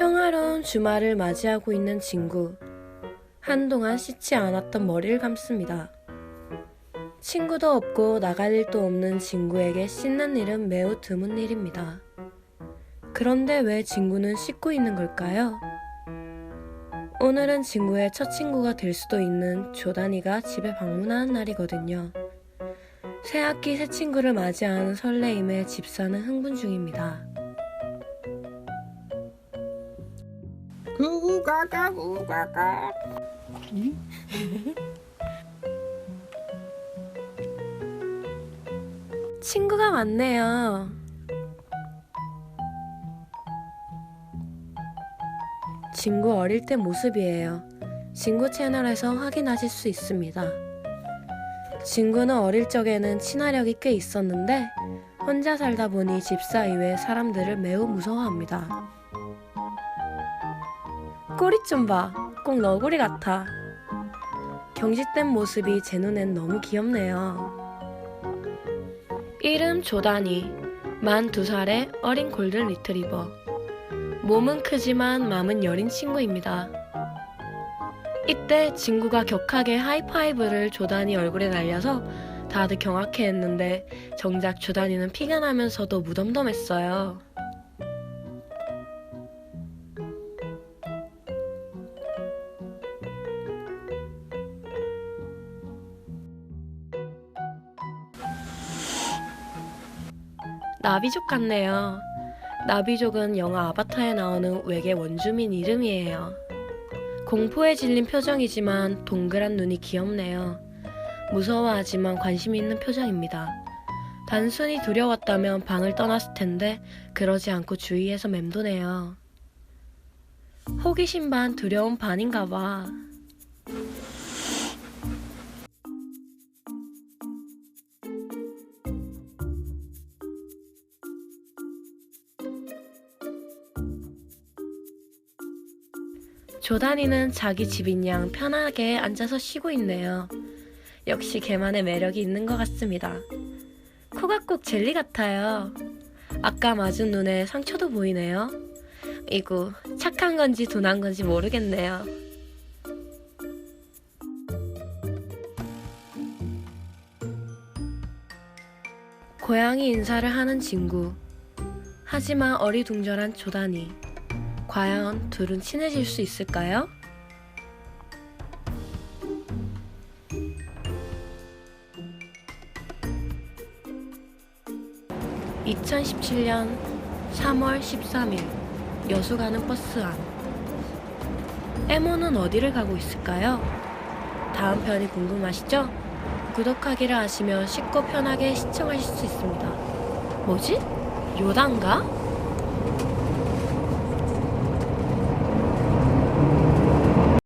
평화로운 주말을 맞이하고 있는 친구. 한동안 씻지 않았던 머리를 감습니다. 친구도 없고 나갈 일도 없는 친구에게 씻는 일은 매우 드문 일입니다. 그런데 왜 친구는 씻고 있는 걸까요? 오늘은 친구의 첫 친구가 될 수도 있는 조단이가 집에 방문하는 날이거든요. 새 학기 새 친구를 맞이하는 설레임에 집사는 흥분 중입니다. 구가가 구가가 친구가 많네요. 친구 어릴 때 모습이에요. 친구 채널에서 확인하실 수 있습니다. 친구는 어릴 적에는 친화력이 꽤 있었는데 혼자 살다 보니 집사 이외 사람들을 매우 무서워합니다. 꼬리 좀 봐. 꼭 너구리 같아. 경직된 모습이 제 눈엔 너무 귀엽네요. 이름 조단이, 만두 살의 어린 골든 리트리버. 몸은 크지만 마음은 여린 친구입니다. 이때 친구가 격하게 하이파이브를 조단이 얼굴에 날려서 다들 경악해 했는데 정작 조단이는 피가 나면서도 무덤덤했어요. 나비족 같네요. 나비족은 영화 아바타에 나오는 외계 원주민 이름이에요. 공포에 질린 표정이지만 동그란 눈이 귀엽네요. 무서워하지만 관심 있는 표정입니다. 단순히 두려웠다면 방을 떠났을 텐데 그러지 않고 주위에서 맴도네요. 호기심 반 두려움 반인가 봐. 조단이는 자기 집인 양 편하게 앉아서 쉬고 있네요. 역시 걔만의 매력이 있는 것 같습니다. 코가 꼭 젤리 같아요. 아까 맞은 눈에 상처도 보이네요. 이구 착한 건지 둔한 건지 모르겠네요. 고양이 인사를 하는 친구. 하지만 어리둥절한 조단이. 과연 둘은 친해질 수 있을까요? (2017년 3월 13일) 여수 가는 버스 안 에모는 어디를 가고 있을까요? 다음 편이 궁금하시죠? 구독하기를 하시면 쉽고 편하게 시청하실 수 있습니다. 뭐지? 요단가?